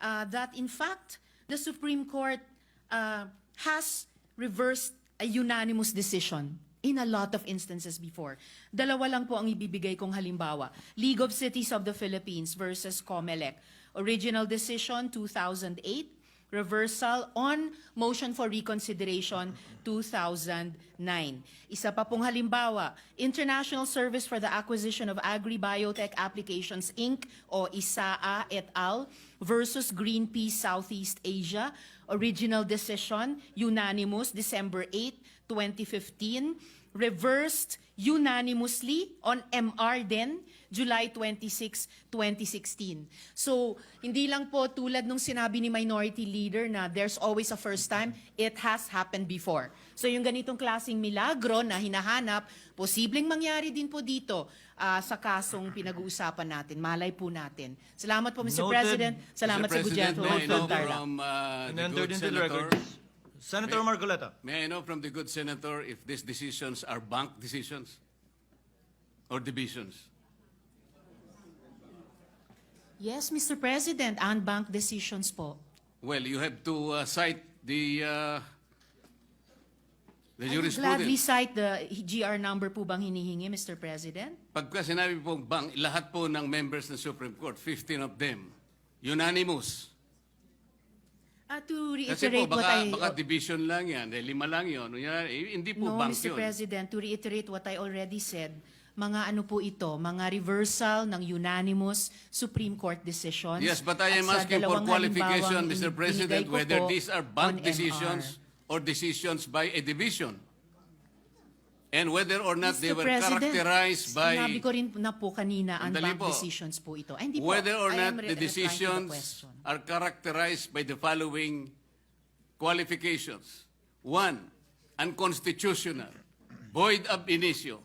uh, that in fact, the Supreme Court uh, has reversed a unanimous decision in a lot of instances before. Dalawa lang po ang ibibigay kong halimbawa. League of Cities of the Philippines versus COMELEC. Original decision 2008, reversal on motion for reconsideration 2009. Isa pa pong halimbawa, International Service for the Acquisition of Agri-Biotech Applications Inc. o ISAA et al. Versus Greenpeace Southeast Asia. Original decision, unanimous, December 8, 2015. Reversed unanimously on MR din, July 26, 2016. So, hindi lang po tulad nung sinabi ni Minority Leader na there's always a first time, it has happened before. So, yung ganitong klaseng milagro na hinahanap, posibleng mangyari din po dito ah, sa kasong pinag-uusapan natin. Malay po natin. Salamat po, Mr. Noted. President. Salamat sa President, may I from know Tarlac. from uh, And the good senator. Senator Marcoleta. may I know from the good senator if these decisions are bank decisions or divisions? Yes, Mr. President, unbank decisions po. Well, you have to uh, cite the uh, the I gladly jurisprudence. cite the GR number po bang hinihingi, Mr. President? Pagka sinabi pong bank, lahat po ng members ng Supreme Court, 15 of them, unanimous. Ah, to Kasi po, reiterate what baka, I... baka division lang yan, eh, lima lang yun. Yan, eh, Hindi po no, bank Mr. yun. President, to reiterate what I already said, mga ano po ito, mga reversal ng unanimous Supreme Court decisions. Yes, but I am At sa asking for dalawang qualification, halimbawang Mr. President, ko whether po these are on bank MR. decisions or decisions by a division. And whether or not they Mr. were President, characterized by, Sinabi ko rin na po kanina, Sandali unbank po. decisions po ito. Ay, hindi po. whether or not the the decisions question. are characterized by the following qualifications. One, unconstitutional, void ab initio,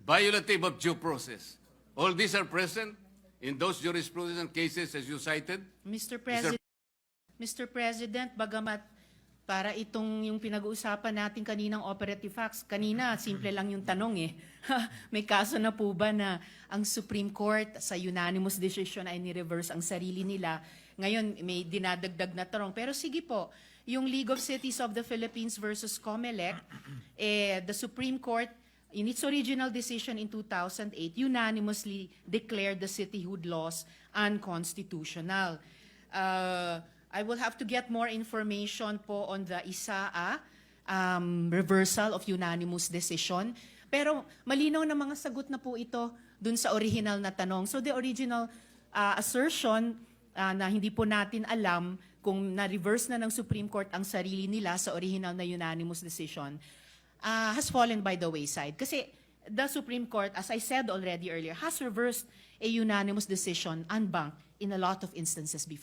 violative of due process. All these are present in those jurisprudence cases as you cited. Mr. President, Mr. President, bagamat para itong yung pinag-uusapan natin kaninang operative facts, kanina simple lang yung tanong eh. May kaso na po ba na ang Supreme Court sa unanimous decision ay ni-reverse ang sarili nila? Ngayon may dinadagdag na tanong. Pero sige po, yung League of Cities of the Philippines versus COMELEC, eh, the Supreme Court in its original decision in 2008, unanimously declared the cityhood laws unconstitutional. Uh, I will have to get more information po on the ISAA um, reversal of unanimous decision. Pero malinaw na mga sagot na po ito dun sa original na tanong. So the original uh, assertion uh, na hindi po natin alam kung na-reverse na ng Supreme Court ang sarili nila sa original na unanimous decision, uh, has fallen by the wayside. Kasi the Supreme Court, as I said already earlier, has reversed a unanimous decision unbanked in a lot of instances before.